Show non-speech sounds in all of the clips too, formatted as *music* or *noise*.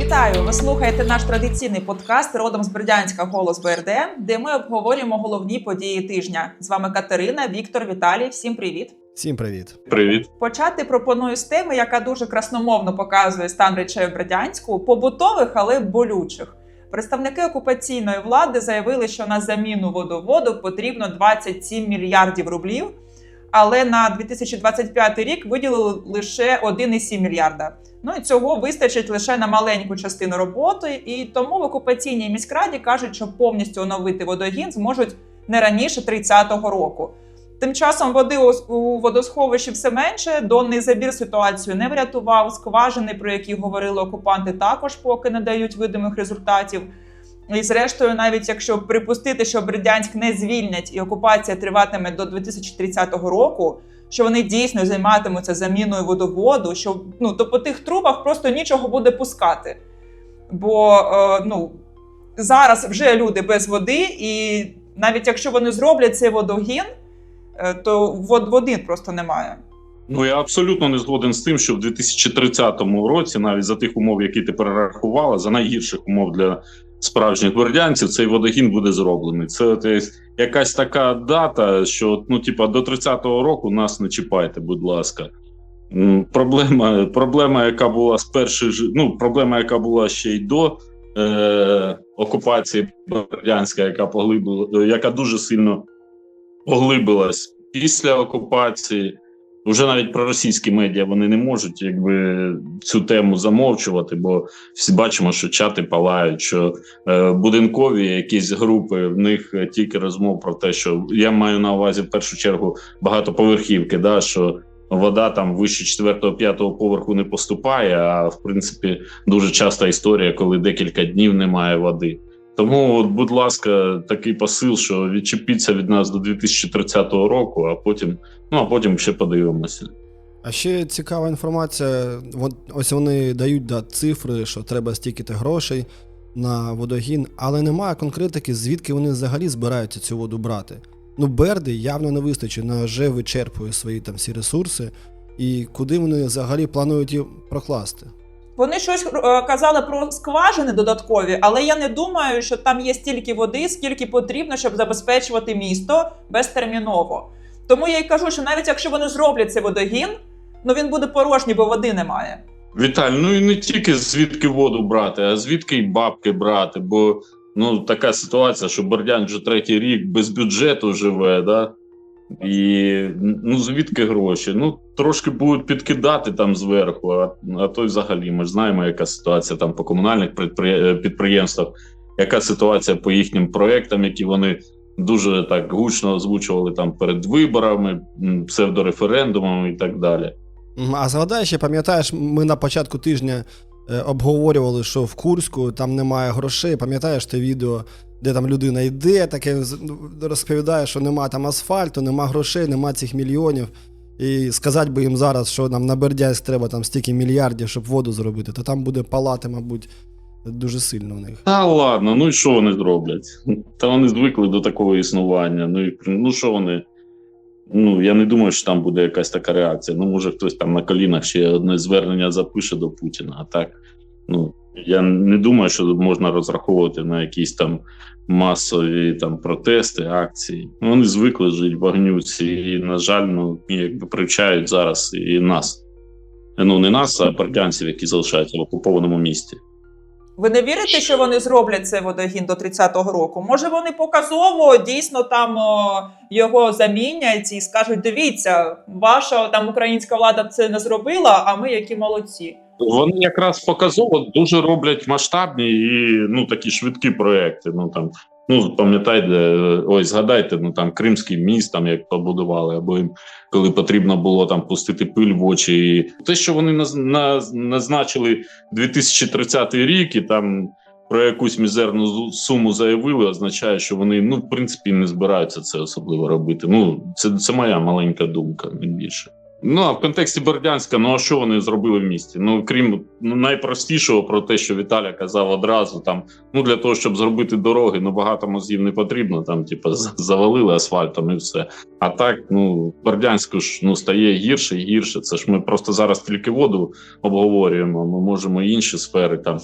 Вітаю! Ви слухаєте наш традиційний подкаст родом з Бердянська Голос БРД, де ми обговорюємо головні події тижня. З вами Катерина, Віктор, Віталій. Всім привіт! Всім привіт. Привіт. Почати пропоную з теми, яка дуже красномовно показує стан речей в Бердянську, побутових, але болючих. Представники окупаційної влади заявили, що на заміну водоводу потрібно 27 мільярдів рублів, але на 2025 рік виділили лише 1,7 мільярда. Ну і цього вистачить лише на маленьку частину роботи, і тому в окупаційній міськраді кажуть, що повністю оновити водогін зможуть не раніше 30-го року. Тим часом води у- водосховищі все менше. Донний забір ситуацію не врятував. Скважини, про які говорили окупанти, також поки не дають видимих результатів. І зрештою, навіть якщо припустити, що Бердянськ не звільнять і окупація триватиме до 2030 року, що вони дійсно займатимуться заміною водоводу, що ну то по тих трубах просто нічого буде пускати. Бо е, ну зараз вже люди без води, і навіть якщо вони зроблять цей водогін, е, то вод, води просто немає. Ну я абсолютно не згоден з тим, що в 2030 році, навіть за тих умов, які ти перерахувала, за найгірших умов для справжніх бердянців, цей водогін буде зроблений. Це от якась така дата, що ну, типа, до 30-го року нас не чіпайте, будь ласка. Проблема, проблема, яка була з перших ну, проблема, яка була ще й до е, окупації Бердянська, яка поглибила, яка дуже сильно поглибилась після окупації. Вже навіть проросійські медіа вони не можуть якби цю тему замовчувати, бо всі бачимо, що чати палають, що е, будинкові якісь групи в них е, тільки розмов про те, що я маю на увазі в першу чергу багатоповерхівки, да що вода там вище 4-5 поверху не поступає. А в принципі дуже часта історія, коли декілька днів немає води. Тому, от, будь ласка, такий посил, що відчепіться від нас до 2030 року, а потім, ну а потім ще подивимося. А ще цікава інформація. Ось вони дають да, цифри, що треба стільки-то грошей на водогін, але немає конкретики, звідки вони взагалі збираються цю воду брати. Ну, Берди явно не вистачить, вона вже вичерпує свої там всі ресурси, і куди вони взагалі планують її прокласти. Вони щось е, казали про скважини додаткові, але я не думаю, що там є стільки води, скільки потрібно, щоб забезпечувати місто безтерміново. Тому я й кажу, що навіть якщо вони зроблять цей водогін, ну він буде порожній, бо води немає. Віталь, ну і не тільки звідки воду брати, а звідки й бабки брати. Бо ну така ситуація, що Бердянськ вже третій рік без бюджету живе, да? І ну звідки гроші? Ну трошки будуть підкидати там зверху, а, а то й взагалі ми ж знаємо, яка ситуація там по комунальних підприємствах, яка ситуація по їхнім проектам, які вони дуже так гучно озвучували там перед виборами, псевдореферендумами і так далі. А згадай, ще пам'ятаєш, ми на початку тижня е, обговорювали, що в Курську там немає грошей. Пам'ятаєш те відео, де там людина йде, таке ну, розповідає, що немає там асфальту, нема грошей, нема цих мільйонів. І сказати би їм зараз, що нам на Бердянськ треба там стільки мільярдів, щоб воду зробити, то там буде палати, мабуть, дуже сильно у них. Та ладно, ну і що вони зроблять? Та вони звикли до такого існування. Ну і ну що вони? Ну я не думаю, що там буде якась така реакція. Ну, може, хтось там на колінах ще одне звернення запише до Путіна. А так, ну я не думаю, що можна розраховувати на якісь там масові там протести, акції. Ну, Вони звикли жити в багнюці, і, на жаль, ну якби привчають зараз і нас. Ну не нас, а партянців, які залишаються в окупованому місті. Ви не вірите, що вони зроблять цей водогін до 30-го року? Може, вони показово дійсно там о, його замінять і скажуть: дивіться, ваша там українська влада це не зробила, а ми які молодці. Вони якраз показово дуже роблять масштабні і ну такі швидкі проекти. Ну там ну пам'ятайте, ой, згадайте, ну там Кримський міст, там як побудували, або їм коли потрібно було там пустити пиль в очі. І те, що вони наз, наз, назначили 2030 рік, і там про якусь мізерну суму заявили, означає, що вони ну в принципі не збираються це особливо робити. Ну це, це моя маленька думка, не більше. Ну а в контексті Бердянська, ну а що вони зробили в місті? Ну крім ну, найпростішого про те, що Віталя казав одразу, там ну для того, щоб зробити дороги, ну багато мозгів не потрібно. Там, типу, завалили асфальтом і все. А так, ну Бердянську ж ну стає гірше і гірше. Це ж ми просто зараз тільки воду обговорюємо. Ми можемо інші сфери там.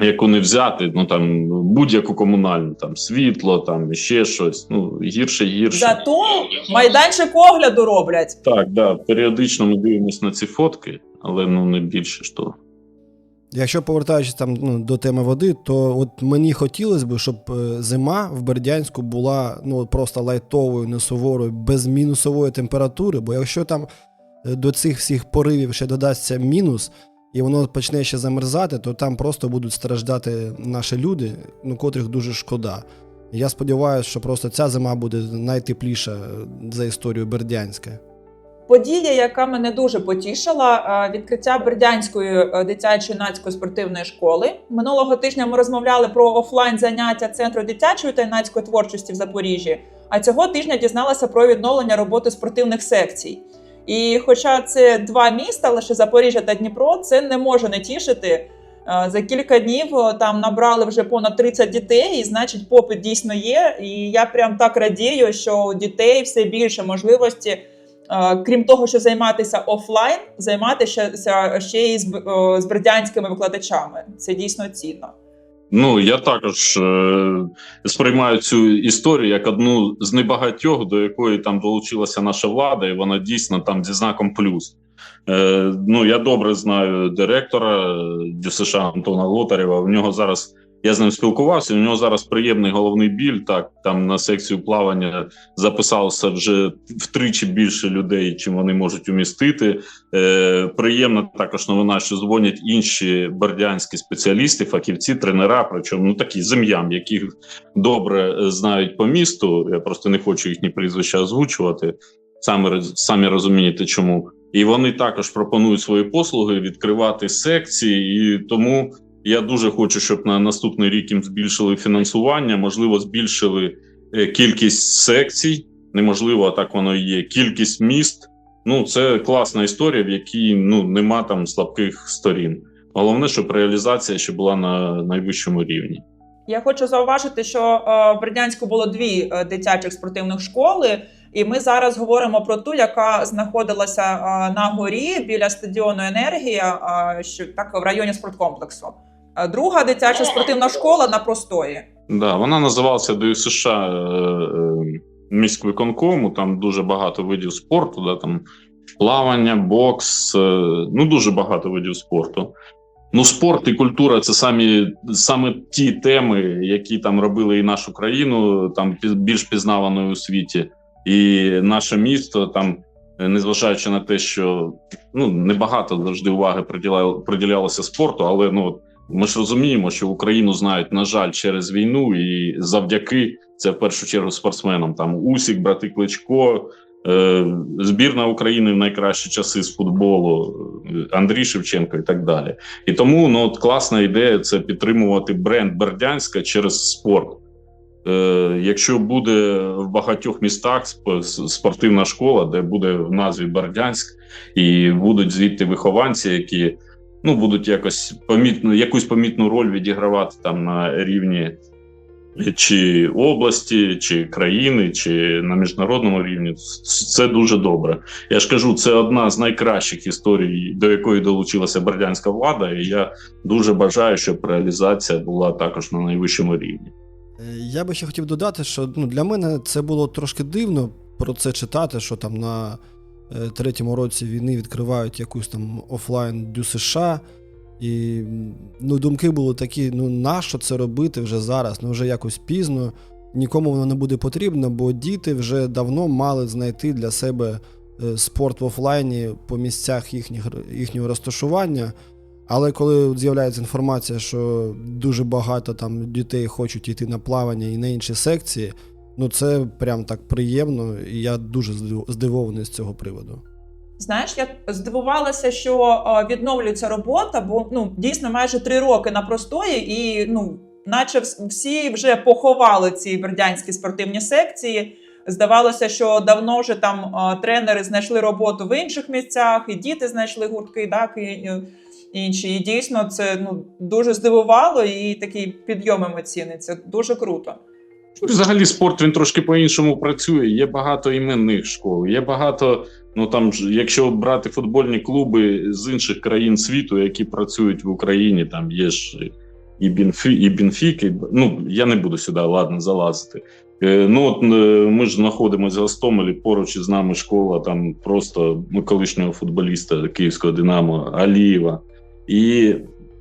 Яку не взяти, ну там будь-яку комунальну, там світло, там ще щось. Ну гірше і гірше. Зато майданчик огляду роблять. Так, да, періодично ми дивимося на ці фотки, але ну не більше ж того. Якщо повертаючись там ну, до теми води, то от мені хотілося б, щоб е, зима в Бердянську була ну просто лайтовою, не суворою, без мінусової температури. Бо якщо там е, до цих всіх поривів ще додасться мінус, і воно почне ще замерзати, то там просто будуть страждати наші люди, ну котрих дуже шкода. Я сподіваюся, що просто ця зима буде найтепліша е, за історію Бердянська. Подія, яка мене дуже потішила, е, відкриття Бердянської е, дитячої нацької спортивної школи. Минулого тижня ми розмовляли про офлайн заняття центру дитячої та юнацької творчості в Запоріжжі. А цього тижня дізналася про відновлення роботи спортивних секцій. І хоча це два міста, лише Запоріжжя та Дніпро, це не може не тішити. Е, За кілька днів е, там набрали вже понад 30 дітей, і значить, попит дійсно є. І я прям так радію, що у дітей все більше можливості Е, крім того, що займатися офлайн, займатися ще й з бердянськими викладачами. Це дійсно цінно. Ну я також е, сприймаю цю історію як одну з небагатьох, до якої там долучилася наша влада, і вона дійсно там зі знаком плюс. Е, ну я добре знаю директора е, ДЮСШ Антона Лотарєва. В нього зараз я з ним спілкувався. У нього зараз приємний головний біль. Так там на секцію плавання записалося вже втричі більше людей, чим вони можуть умістити. Е, приємна також новина, що дзвонять інші бердянські спеціалісти, фахівці, тренера, причому ну такі зем'ям, яких добре е, знають по місту. Я просто не хочу їхні прізвища озвучувати. Роз- самі розумієте, чому. І вони також пропонують свої послуги відкривати секції, і тому я дуже хочу, щоб на наступний рік їм збільшили фінансування, можливо, збільшили е, кількість секцій. Неможливо, а так воно і є. Кількість міст. Ну, це класна історія, в якій ну нема там слабких сторін. Головне, щоб реалізація ще була на найвищому рівні. Я хочу зауважити, що е, в Бердянську було дві е, дитячих спортивних школи, і ми зараз говоримо про ту, яка знаходилася на горі біля стадіону Енергія, що так в районі спорткомплексу. Друга дитяча спортивна школа на простої. Да, вона називалася до США е, е, міськвиконкому. Там дуже багато видів спорту, да, там плавання, бокс, е, ну дуже багато видів спорту. Ну, спорт і культура це самі саме ті теми, які там робили і нашу країну, там більш пізнаваною у світі, і наше місто там. Незважаючи на те, що ну небагато завжди уваги приділялося спорту, але ну ми ж розуміємо, що Україну знають, на жаль, через війну, і завдяки це в першу чергу спортсменам. Там Усік, брати Кличко, е, збірна України в найкращі часи з футболу, Андрій Шевченко і так далі. І тому ну от класна ідея це підтримувати бренд Бердянська через спорт. Е, якщо буде в багатьох містах спортивна школа, де буде в назві Бердянськ, і будуть звідти вихованці, які ну будуть якось помітну якусь помітну роль відігравати там на рівні чи області, чи країни, чи на міжнародному рівні. Це дуже добре. Я ж кажу, це одна з найкращих історій, до якої долучилася бердянська влада, і я дуже бажаю, щоб реалізація була також на найвищому рівні. Е, Я би ще хотів додати, що ну, для мене це було трошки дивно про це читати, що там на третьому році війни відкривають якусь там офлайн дю США. І ну, думки були такі: ну нащо це робити вже зараз? Ну вже якось пізно, нікому воно не буде потрібно, бо діти вже давно мали знайти для себе е, спорт в офлайні по місцях їхніх, їхнього розташування. Але коли з'являється інформація, що дуже багато там дітей хочуть йти на плавання і на інші секції, ну це прям так приємно, і я дуже здив- здивований з цього приводу. Знаєш, я здивувалася, що відновлюється робота, бо ну дійсно майже три роки на простої, і ну, наче всі вже поховали ці бердянські спортивні секції. Здавалося, що давно вже там тренери знайшли роботу в інших місцях, і діти знайшли гуртки, так і інші. І дійсно це ну дуже здивувало і такий підйом емоційний. Це дуже круто. Взагалі, спорт він трошки по-іншому працює. Є багато іменних школ, є багато. Ну там ж, якщо брати футбольні клуби з інших країн світу, які працюють в Україні, там є ж і Бінфі, і Бінфік, і, ну я не буду сюди ладно залазити. Е, ну от е, ми ж знаходимося в Гостомелі, поруч із нами школа, там просто ну, колишнього футболіста Київського Динамо Алієва. І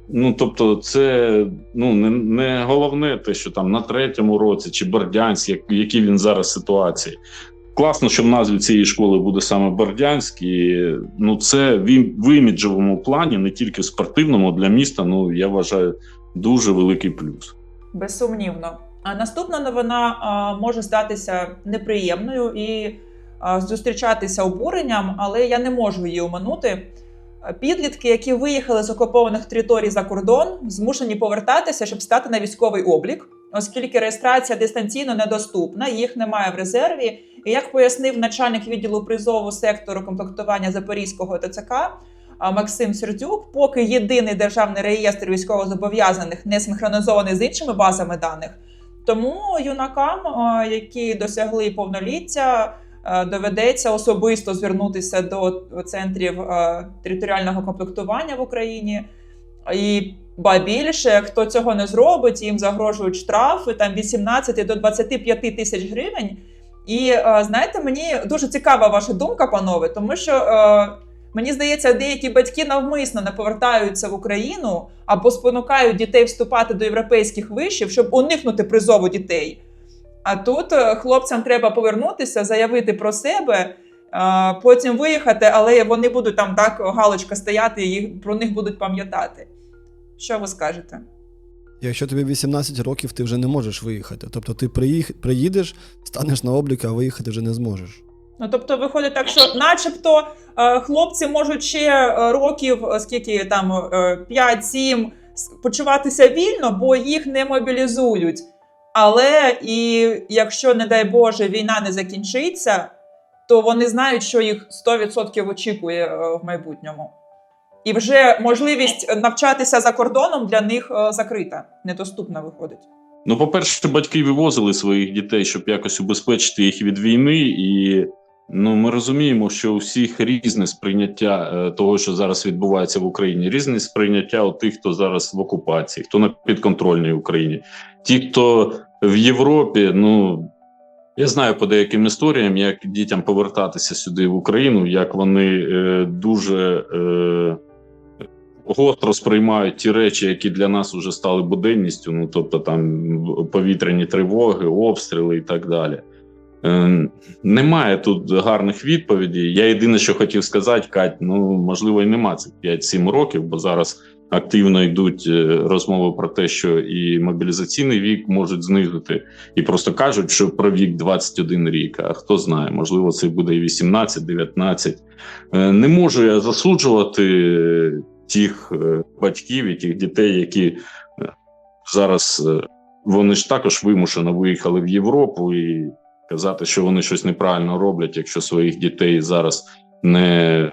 Ну, тобто, це ну не, не головне те, що там на третьому році чи Бердянськ, як, які він зараз ситуації. Класно, що в назві цієї школи буде саме Бердянськ, і ну це в, ім- в іміджовому плані, не тільки в спортивному для міста. Ну я вважаю дуже великий плюс. Безсумнівно. А наступна новина а, може статися неприємною і а, зустрічатися обуренням, але я не можу її оминути. А, Підлітки, які виїхали з окупованих територій за кордон, змушені повертатися, щоб стати на військовий облік, оскільки реєстрація дистанційно недоступна, їх немає в резерві. І як пояснив начальник відділу призову сектору комплектування Запорізького ТЦК Максим Сердюк, поки єдиний державний реєстр військовозобов'язаних не синхронізований з іншими базами даних, тому юнакам, які досягли повноліття, доведеться особисто звернутися до центрів територіального комплектування в Україні. І ба більше, хто цього не зробить, їм загрожують штрафи там 18 до 25 тисяч гривень. І е, знаєте, мені дуже цікава ваша думка, панове, тому що е, мені здається, деякі батьки навмисно не повертаються в Україну або спонукають дітей вступати до європейських вишів, щоб уникнути призову дітей. А тут е, хлопцям треба повернутися, заявити про себе, е, потім виїхати, але вони будуть там так галочка стояти, і їх про них будуть пам'ятати. Що ви скажете? Якщо тобі 18 років, ти вже не можеш виїхати. Тобто ти приїх... приїдеш, станеш на облік, а виїхати вже не зможеш. Ну тобто виходить так, що, начебто, е, хлопці можуть ще років, скільки там е, 5-7 почуватися вільно, бо їх не мобілізують. Але і якщо, не дай Боже, війна не закінчиться, то вони знають, що їх 100% очікує е, в майбутньому. І вже можливість навчатися за кордоном для них е, закрита, недоступна виходить. Ну, по-перше, батьки вивозили своїх дітей, щоб якось убезпечити їх від війни, і ну ми розуміємо, що у всіх різне сприйняття е, того, що зараз відбувається в Україні, різне сприйняття у тих, хто зараз в окупації, хто на підконтрольній Україні, ті, хто в Європі, ну. Я знаю по деяким історіям, як дітям повертатися сюди в Україну, як вони е, дуже е, гостро сприймають ті речі, які для нас вже стали буденністю. Ну тобто там повітряні тривоги, обстріли і так далі. Е, немає тут гарних відповідей. Я єдине, що хотів сказати, Кать, ну можливо, і нема цих 5-7 років, бо зараз активно йдуть е, розмови про те, що і мобілізаційний вік можуть знизити, і просто кажуть, що про вік 21 рік. А хто знає, можливо, це буде і 18-19. Е, Не можу я засуджувати тих е, батьків і тих дітей, які зараз вони ж також вимушено виїхали в Європу і казати, що вони щось неправильно роблять, якщо своїх дітей зараз не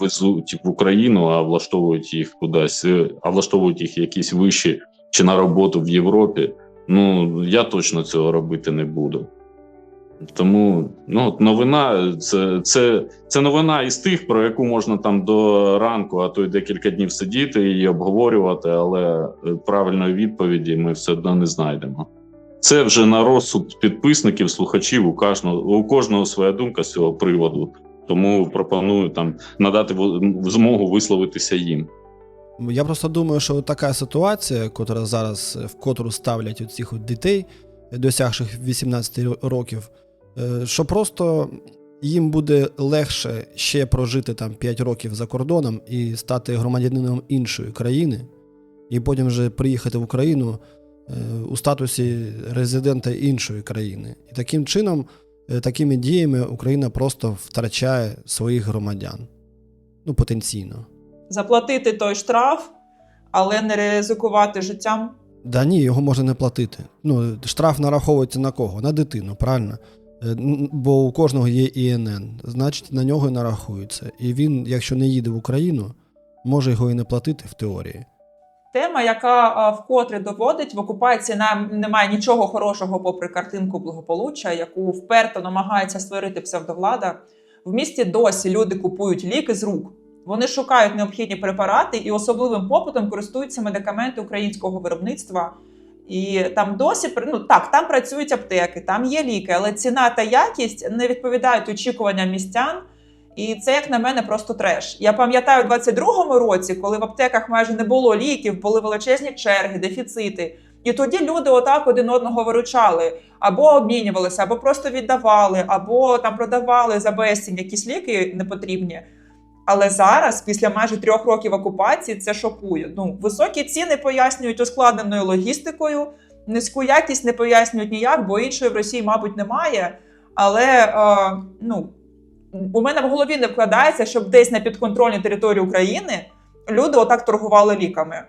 везуть в Україну, а влаштовують їх кудись, е, а влаштовують їх якісь вищі чи на роботу в Європі. Ну я точно цього робити не буду. Тому ну, новина це, це, це новина із тих, про яку можна там до ранку, а то й декілька днів сидіти і обговорювати, але е, правильної відповіді ми все одно не знайдемо. Це вже на розсуд підписників, слухачів. У кожного у кожного своя думка з цього приводу. Тому пропоную там надати змогу висловитися їм. Я просто думаю, що така ситуація, котра зараз е, в котру ставлять цих дітей, е, досягших 18 років, е, що просто їм буде легше ще прожити там 5 років за кордоном і стати громадянином іншої країни, і потім вже приїхати в Україну у статусі резидента іншої країни. І таким чином, такими діями Україна просто втрачає своїх громадян. Ну, потенційно. Заплатити той штраф, але не ризикувати життям. Да ні, його можна не платити. Ну, штраф нараховується на кого? На дитину, правильно? Е, Бо у кожного є ІНН, значить на нього і нарахується. І він, якщо не їде в Україну, може його і не платити в теорії. Тема, яка вкотре доводить, в окупації нам немає нічого хорошого попри картинку благополуччя, яку вперто намагається створити псевдовлада. В місті досі люди купують ліки з рук. Вони шукають необхідні препарати і особливим попитом користуються медикаменти українського виробництва. І там досі ну так, там працюють аптеки, там є ліки, але ціна та якість не відповідають очікуванням містян. І це, як на мене, просто треш. Я пам'ятаю, у 22-му році, коли в аптеках майже не було ліків, були величезні черги, дефіцити. І тоді люди отак один одного виручали, або обмінювалися, або просто віддавали, або там продавали за безцінь якісь ліки непотрібні. Але зараз, після майже трьох років окупації, це шокує. Ну, високі ціни пояснюють ускладненою логістикою, низьку якість не пояснюють ніяк, бо іншої в Росії, мабуть, немає. Але е, ну, у мене в голові не вкладається, щоб десь на підконтрольній території України люди отак торгували ліками.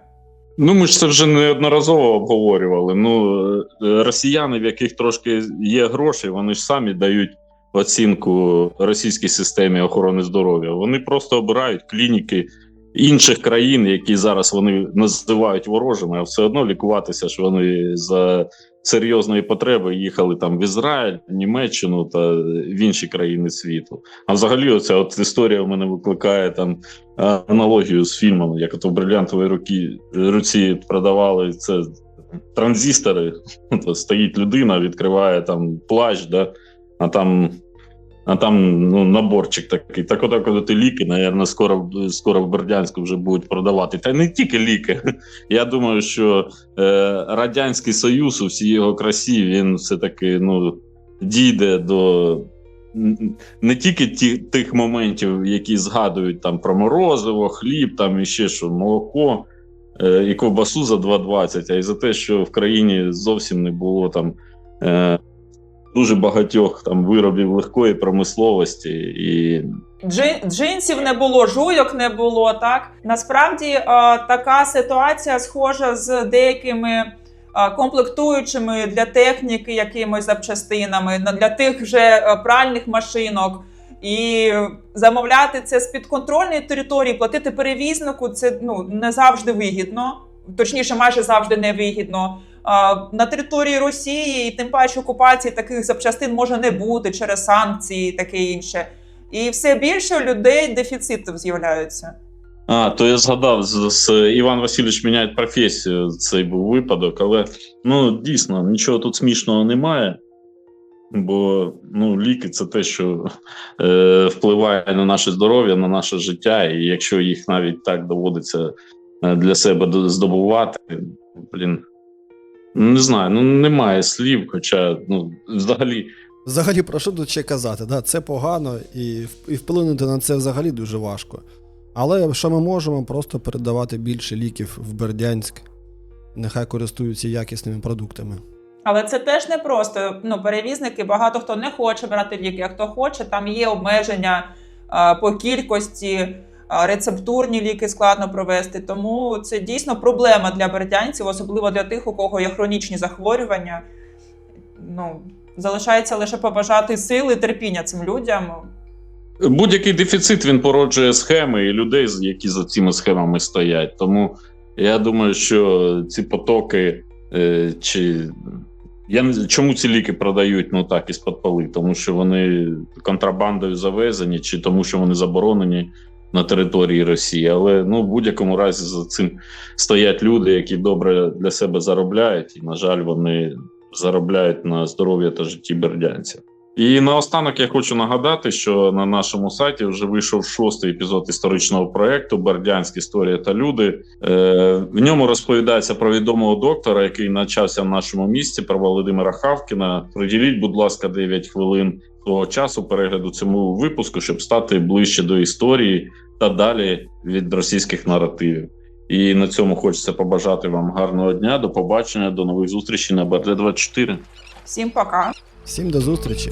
Ну, ми ж це вже неодноразово обговорювали. Ну, е, росіяни, в яких трошки є гроші, вони ж самі дають оцінку російській системі охорони здоров'я. Вони просто обирають клініки інших країн, які зараз вони називають ворожими, а все одно лікуватися, що вони за серйозної потреби їхали там в Ізраїль, Німеччину та в інші країни світу. А взагалі, оця от історія в мене викликає там аналогію з фільмом, як от в брилянтовій руці, руці продавали це транзистори. *laughs* Стоїть людина, відкриває там плащ, да, а там. А там ну, наборчик такий. Так от ті ліки, напевно, скоро, скоро в Бердянську вже будуть продавати. Та не тільки ліки. *laughs* Я думаю, що е, Радянський Союз у всій його красі, він все-таки ну, дійде до не тільки ті, тих моментів, які згадують там про морозиво, хліб, там і ще що, молоко е, і ковбасу за 2,20, а й за те, що в країні зовсім не було там. Е, Дуже багатьох там виробів легкої промисловості, і Джин, джинсів не було, жуйок не було. Так насправді е, така ситуація схожа з деякими е, комплектуючими для техніки, якимось запчастинами, на- для тих же е, пральних машинок. І замовляти це з підконтрольної території, платити перевізнику це ну не завжди вигідно, точніше, майже завжди не вигідно. На території Росії і тим паче окупації таких запчастин може не бути через санкції, і таке інше. І все більше людей дефіцитів з'являються. А, то я згадав з, з Іван Васильович міняє професію. Цей був випадок, але ну дійсно нічого тут смішного немає. Бо ну, ліки це те, що е, впливає на наше здоров'я, на наше життя. І якщо їх навіть так доводиться е, для себе здобувати, блін, не знаю, ну немає слів. Хоча ну, взагалі Взагалі, про що тут ще казати? Да, це погано, і, і вплинути на це взагалі дуже важко. Але що ми можемо, просто передавати більше ліків в Бердянськ. Нехай користуються якісними продуктами. Але це теж не просто. Ну, перевізники, багато хто не хоче брати ліки, а хто хоче, там є обмеження а, по кількості, рецептурні ліки складно провести. Тому це дійсно проблема для бердянців, особливо для тих, у кого є хронічні захворювання. Ну, залишається лише побажати сили, терпіння цим людям. Будь-який дефіцит він породжує схеми і людей, які за цими схемами стоять. Тому я думаю, що ці потоки е, чи я не чому ці ліки продають ну так із-під поли, тому що вони контрабандою завезені, чи тому, що вони заборонені на території Росії. Але ну в будь-якому разі за цим стоять люди, які добре для себе заробляють, і на жаль, вони заробляють на здоров'я та житті бердянців. І наостанок я хочу нагадати, що на нашому сайті вже вийшов шостий епізод історичного проекту Бердянськ історія та люди. Е, в ньому розповідається про відомого доктора, який навчався в нашому місті, про Володимира Хавкіна. Приділіть, будь ласка, 9 хвилин свого часу перегляду цьому випуску, щоб стати ближче до історії та далі від російських наративів. І на цьому хочеться побажати вам гарного дня. До побачення, до нових зустрічей на БРД 24 Всім пока! Всім до зустрічі!